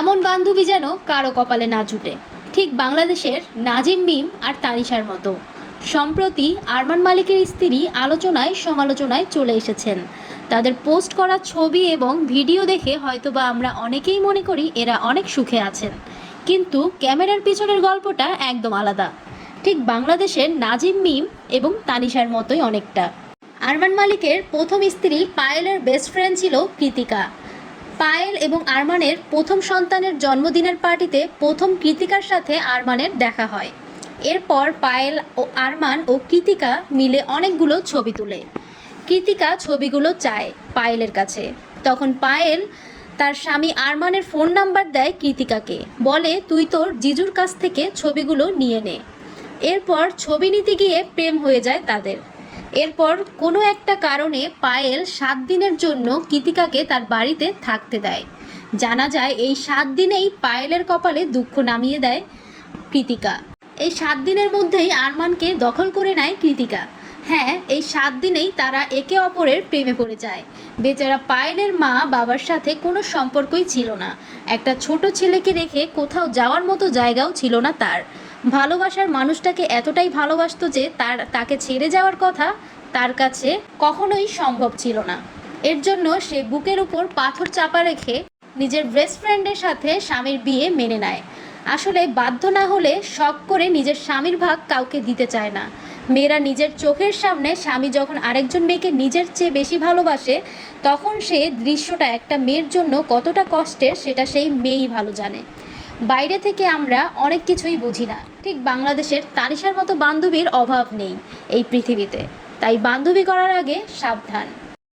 এমন বান্ধবী যেন কারও কপালে না জুটে। ঠিক বাংলাদেশের নাজিম মিম আর তানিশার মতো। সম্প্রতি আরমান মালিকের স্ত্রী আলোচনায় সমালোচনায় চলে এসেছেন। তাদের পোস্ট করা ছবি এবং ভিডিও দেখে হয়তোবা আমরা অনেকেই মনে করি এরা অনেক সুখে আছেন। কিন্তু ক্যামেরার পিছনের গল্পটা একদম আলাদা। ঠিক বাংলাদেশের নাজিম মিম এবং তানিশার মতোই অনেকটা। আরমান মালিকের প্রথম স্ত্রী পায়েলের বেস্ট ফ্রেন্ড ছিল কৃতিকা। পায়েল এবং আরমানের প্রথম সন্তানের জন্মদিনের পার্টিতে প্রথম কৃতিকার সাথে আরমানের দেখা হয়। এরপর পায়েল ও আরমান ও কৃতিকা মিলে অনেকগুলো ছবি তুলে। কৃতিকা ছবিগুলো চায় পায়েলের কাছে। তখন পায়েল তার স্বামী আরমানের ফোন নাম্বার দেয় কৃতিকাকে। বলে, তুই তোর জিজুর কাছ থেকে ছবিগুলো নিয়ে নে। এরপর ছবি নিতে গিয়ে প্রেম হয়ে যায় তাদের। এরপর কোনো একটা কারণে পায়েল সাত দিনের জন্য কৃতিকাকে তার বাড়িতে থাকতে দেয়। জানা যায় এই সাত দিনেই পায়েলের কপালে দুঃখ নামিয়ে দেয় কৃতিকা। এই সাত দিনের মধ্যেই আরমানকে দখল করে নেয় কৃতিকা। হ্যাঁ এই সাত দিনেই তারা একে অপরের প্রেমে পড়ে যায়। বেচারা পায়েলের মা বাবার সাথে কোনো সম্পর্কই ছিল না। একটা ছোট ছেলেকে রেখে কোথাও যাওয়ার মতো জায়গাও ছিল না তার। ভালোবাসার মানুষটাকে এতটাই ভালোবাসতো যে তার, তাকে ছেড়ে যাওয়ার কথা তার কাছে কখনোই সম্ভব ছিল না। এর জন্য সে বুকের উপর পাথর চাপা রেখে নিজের বেস্ট ফ্রেন্ডের সাথে স্বামীর বিয়ে মেনে নেয়। আসলে বাধ্য না হলে শখ করে নিজের স্বামীর ভাগ কাউকে দিতে চায় না। মেয়েরা নিজের চোখের সামনে স্বামী যখন আরেকজন মেয়েকে নিজের চেয়ে বেশি ভালোবাসে, তখন সে দৃশ্যটা একটা মেয়ের জন্য কতটা কষ্টের সেটা সেই মেয়েই ভালো জানে। বাইরে থেকে আমরা অনেক কিছুই বুঝি না। ঠিক বাংলাদেশের তানিশার মতো বান্ধবীর অভাব নেই এই পৃথিবীতে। তাই বান্ধবী করার আগে সাবধান।